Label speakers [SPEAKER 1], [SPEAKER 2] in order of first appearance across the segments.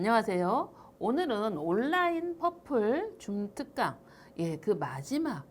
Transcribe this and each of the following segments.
[SPEAKER 1] 안녕하세요. 오늘은 온라인 퍼플 줌 특강, 예, 그 마지막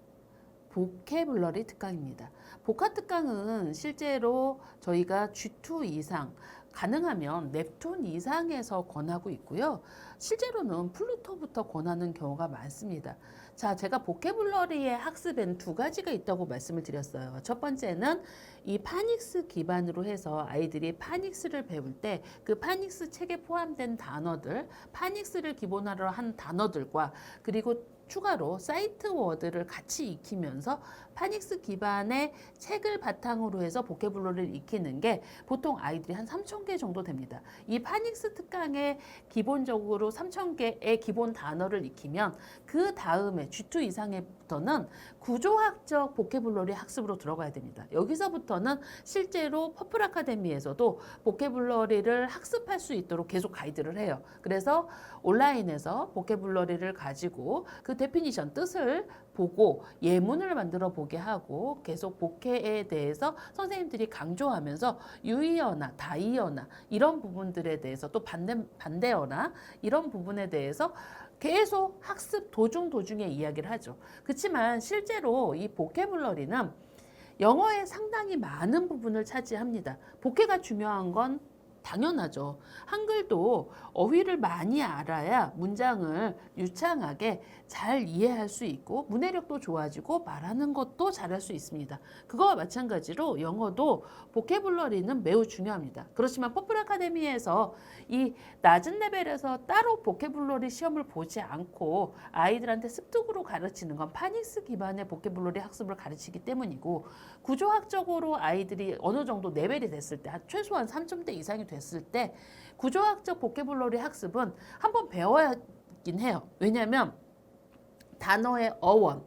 [SPEAKER 1] 보케블러리 특강입니다. 복화 특강은 실제로 저희가 G2 이상, 가능하면 넵툰 이상에서 권하고 있고요. 실제로는 플루토부터 권하는 경우가 많습니다. 자, 제가 보케블러리의 학습엔 두 가지가 있다고 말씀을 드렸어요. 첫 번째는 이 파닉스 기반으로 해서 아이들이 파닉스를 배울 때 그 파닉스 책에 포함된 단어들, 파닉스를 기본으로 한 단어들과 그리고 추가로 사이트 워드를 같이 익히면서 파닉스 기반의 책을 바탕으로 해서 보케블러리를 익히는 게 보통 아이들이 한 3,000개 정도 됩니다. 이 파닉스 특강에 기본적으로 3,000개의 기본 단어를 익히면 그 다음에 G2 이상에부터는 구조학적 보케블러리 학습으로 들어가야 됩니다. 여기서부터는 실제로 퍼플 아카데미에서도 보케블러리를 학습할 수 있도록 계속 가이드를 해요. 그래서 온라인에서 보케블러리를 가지고 그 데피니션 뜻을 보고 예문을 만들어 보게 하고 계속 복해에 대해서 선생님들이 강조하면서 유의어나 다이어나 이런 부분들에 대해서 또 반대 반대어나 이런 부분에 대해서 계속 학습 도중 도중에 이야기를 하죠. 그렇지만 실제로 이 보케블러리는 영어에 상당히 많은 부분을 차지합니다. 복해가 중요한 건 당연하죠. 한글도 어휘를 많이 알아야 문장을 유창하게 잘 이해할 수 있고 문해력도 좋아지고 말하는 것도 잘할 수 있습니다. 그거와 마찬가지로 영어도 보케블러리는 매우 중요합니다. 그렇지만 퍼플 아카데미에서 이 낮은 레벨에서 따로 보케블러리 시험을 보지 않고 아이들한테 습득으로 가르치는 건 파닉스 기반의 보케블러리 학습을 가르치기 때문이고 구조학적으로 아이들이 어느 정도 레벨이 됐을 때한 최소한 3점대 이상이 됐을 때 구조학적 보케블러리 학습은 한번 배워야긴 해요. 왜냐하면 단어의 어원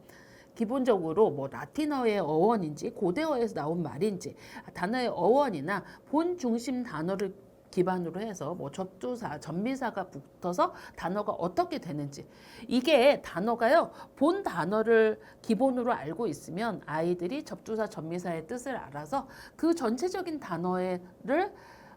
[SPEAKER 1] 기본적으로 뭐 라틴어의 어원인지 고대어에서 나온 말인지 단어의 어원이나 본 중심 단어를 기반으로 해서 뭐 접두사, 전미사가 붙어서 단어가 어떻게 되는지 이게 단어가요 본 단어를 기본으로 알고 있으면 아이들이 접두사, 전미사의 뜻을 알아서 그 전체적인 단어를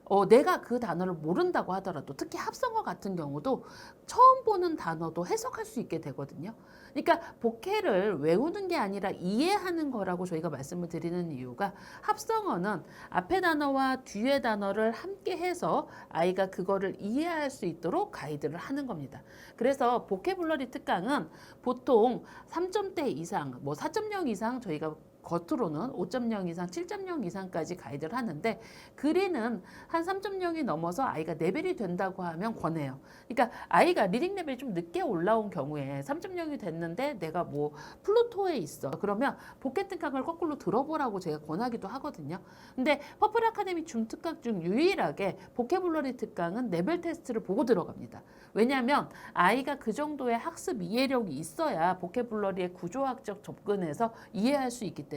[SPEAKER 1] 어, 내가 그 단어를 모른다고 하더라도 특히 합성어 같은 경우도 처음 보는 단어도 해석할 수 있게 되거든요. 그러니까 복해를 외우는 게 아니라 이해하는 거라고 저희가 말씀을 드리는 이유가 합성어는 앞에 단어와 뒤에 단어를 함께 해서 아이가 그거를 이해할 수 있도록 가이드를 하는 겁니다. 그래서 보케블러리 특강은 보통 3점대 이상, 뭐 4.0 이상 저희가 겉으로는 5.0 이상, 7.0 이상까지 가이드를 하는데 글에는 한 3.0이 넘어서 아이가 레벨이 된다고 하면 권해요. 그러니까 아이가 리딩 레벨이 좀 늦게 올라온 경우에 3.0이 됐는데 내가 뭐 플루토에 있어. 그러면 복귀 특강을 거꾸로 들어보라고 제가 권하기도 하거든요. 근데 퍼플 아카데미 줌 특강 중 유일하게 보케블러리 특강은 레벨 테스트를 보고 들어갑니다. 왜냐하면 아이가 그 정도의 학습 이해력이 있어야 보케블러리의 구조학적 접근에서 이해할 수 있기 때문에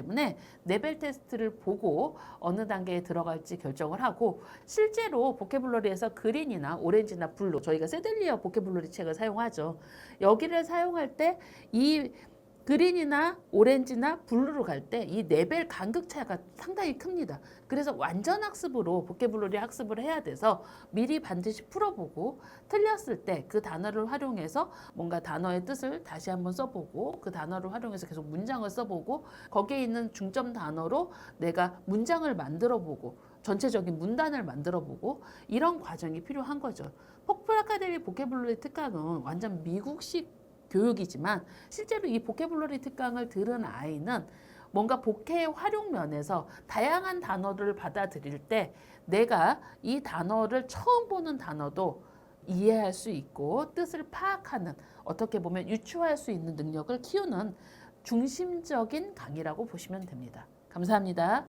[SPEAKER 1] 레벨 테스트를 보고 어느 단계에 들어갈지 결정을 하고 실제로 보케블러리에서 그린이나 오렌지나 블루 저희가 세델리어 보케블러리 책을 사용하죠. 여기를 사용할 때이 그린이나 오렌지나 블루로 갈 때 이 레벨 간극 차가 상당히 큽니다. 그래서 완전 학습으로 보케블러리 학습을 해야 돼서 미리 반드시 풀어보고 틀렸을 때 그 단어를 활용해서 뭔가 단어의 뜻을 다시 한번 써보고 그 단어를 활용해서 계속 문장을 써보고 거기에 있는 중점 단어로 내가 문장을 만들어보고 전체적인 문단을 만들어보고 이런 과정이 필요한 거죠. 퍼플 아카데미 보케블러리 특강은 완전 미국식 교육이지만 실제로 이 보케블러리 특강을 들은 아이는 뭔가 복해 활용 면에서 다양한 단어를 받아들일 때 내가 이 단어를 처음 보는 단어도 이해할 수 있고 뜻을 파악하는 어떻게 보면 유추할 수 있는 능력을 키우는 중심적인 강의라고 보시면 됩니다. 감사합니다.